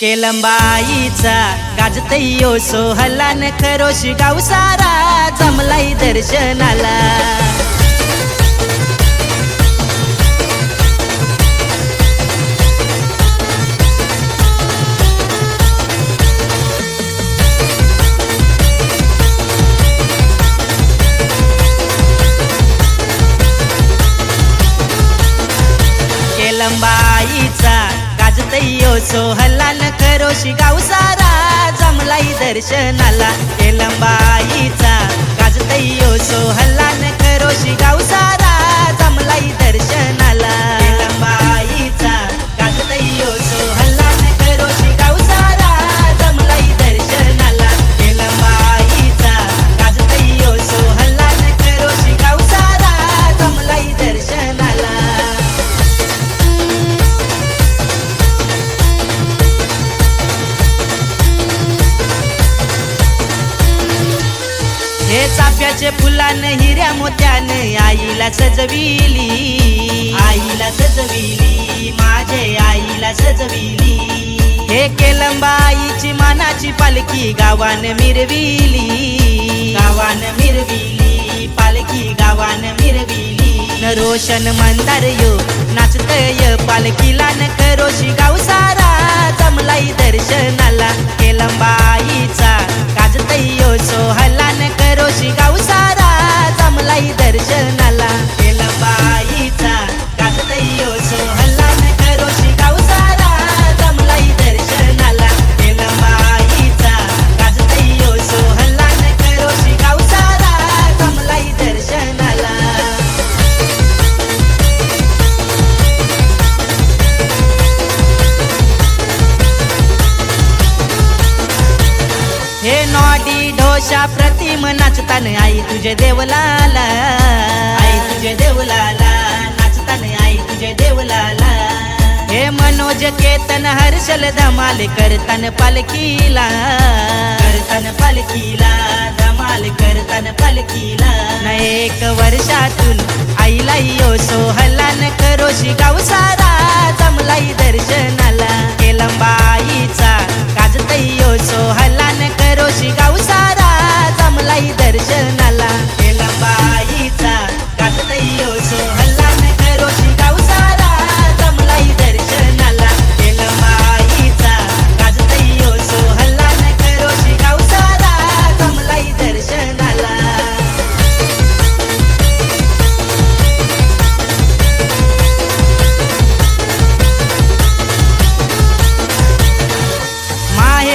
केलंबाईचा गाजतयो सोहला न खरोशी गाव सारा जमलाई दर्शनाला. केलंबा गाजतयो सो हलाल खरोशी गाव सारा जमलाई दर्शनाला केलंबाईचा गाजतयो सोहला न खरोशी गाव सारा. हे चाफ्याचे फुलान हिऱ्या मोत्यान आईला सजविली. आईला सजविली माझे आईला सजविली. हे केलंबाईची मानाची पालखी गावान मिरविली. गावान मिरविली पालखी गावान मिरविली. न रोशन मंदार यो नाचतय पालखीला न करोशी गाव सारा नॉडी ढोशा प्रतिम नाचतान. आई तुझे देवलाला. आई तुझे देवलाला नाचतान. आई तुझे देवलाला. हे मनोज केतन हर्षल धमाल करतान पालखीला. करतान पालखीला धमाल करतान पालखीला. न एक वर्षातून आईला यो सोहला न करोशी गाव सारा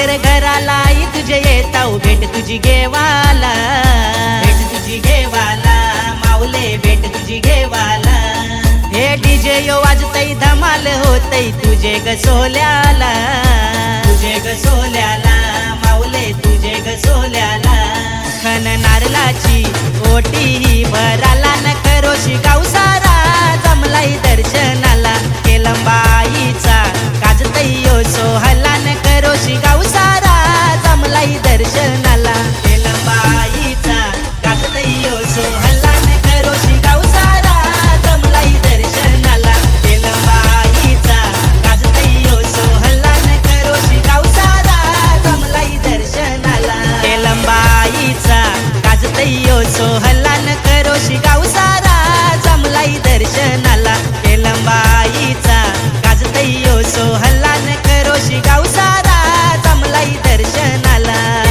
माहेर घराला आई तुझे येताऊ भेट तुझी घेवाला. भेट तुझी घेवाला माऊले भेट तुझी घेवाला. हे डीजे यो वाजतई धमाल होतई तुझे ग सोल्याला. तुझे ग सोल्याला. गाजतयो सोहला गाव सारा जमलाई दर्शनाला.